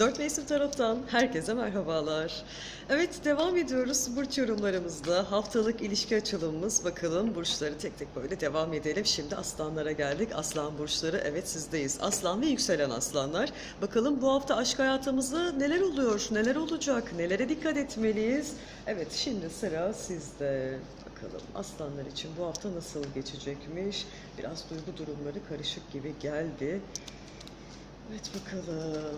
Dört Mevsim Tarot'tan herkese merhabalar. Evet devam ediyoruz burç yorumlarımızda. Haftalık ilişki açılımımız. Bakalım burçları tek tek böyle devam edelim. Şimdi aslanlara geldik. Aslan burçları evet sizdeyiz. Aslan ve yükselen aslanlar. Bakalım bu hafta aşk hayatımızda neler oluyor, neler olacak, nelere dikkat etmeliyiz? Evet şimdi sıra sizde. Bakalım aslanlar için bu hafta nasıl geçecekmiş? Biraz duygu durumları karışık gibi geldi. Evet bakalım.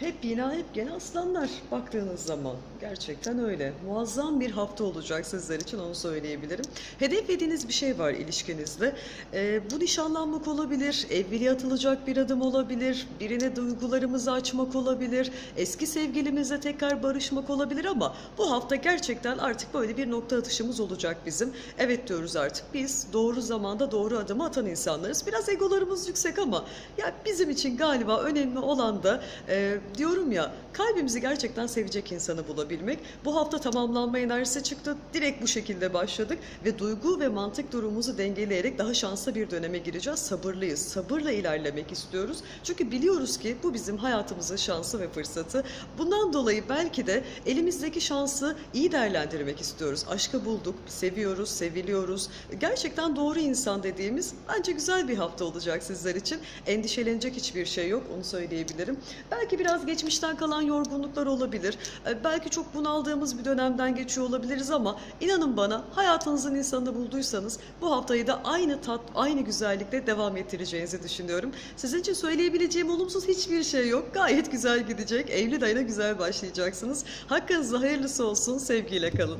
Hep yine hep gene aslanlar baktığınız zaman. Gerçekten öyle. Muazzam bir hafta olacak sizler için onu söyleyebilirim. Hedeflediğiniz bir şey var ilişkinizde. Ee, bu nişanlanmak olabilir, evliliğe atılacak bir adım olabilir, birine duygularımızı açmak olabilir, eski sevgilimizle tekrar barışmak olabilir ama bu hafta gerçekten artık böyle bir nokta atışımız olacak bizim. Evet diyoruz artık biz doğru zamanda doğru adımı atan insanlarız. Biraz egolarımız yüksek ama ya bizim için galiba önemli olan da e, diyorum ya kalbimizi gerçekten sevecek insanı bulabilmek. Bu hafta tamamlanma enerjisi çıktı. Direkt bu şekilde başladık ve duygu ve mantık durumumuzu dengeleyerek daha şanslı bir döneme gireceğiz. Sabırlıyız. Sabırla ilerlemek istiyoruz. Çünkü biliyoruz ki bu bizim hayatımızın şansı ve fırsatı. Bundan dolayı belki de elimizdeki şansı iyi değerlendirmek istiyoruz. Aşkı bulduk, seviyoruz, seviliyoruz. Gerçekten doğru insan dediğimiz bence güzel bir hafta olacak sizler için. Endişelenecek hiçbir şey yok, onu söyleyebilirim. Belki biraz geçmişten kalan yorgunluklar olabilir. Ee, Belki çok bunaldığımız bir dönemden geçiyor olabiliriz ama inanın bana hayatınızın insanını bulduysanız bu haftayı da aynı tat, aynı güzellikle devam ettireceğinizi düşünüyorum. Sizin için söyleyebileceğim olumsuz hiçbir şey yok. Gayet güzel gidecek. Eylül ayına güzel başlayacaksınız. Hakkınızda hayırlısı olsun. Sevgiyle kalın.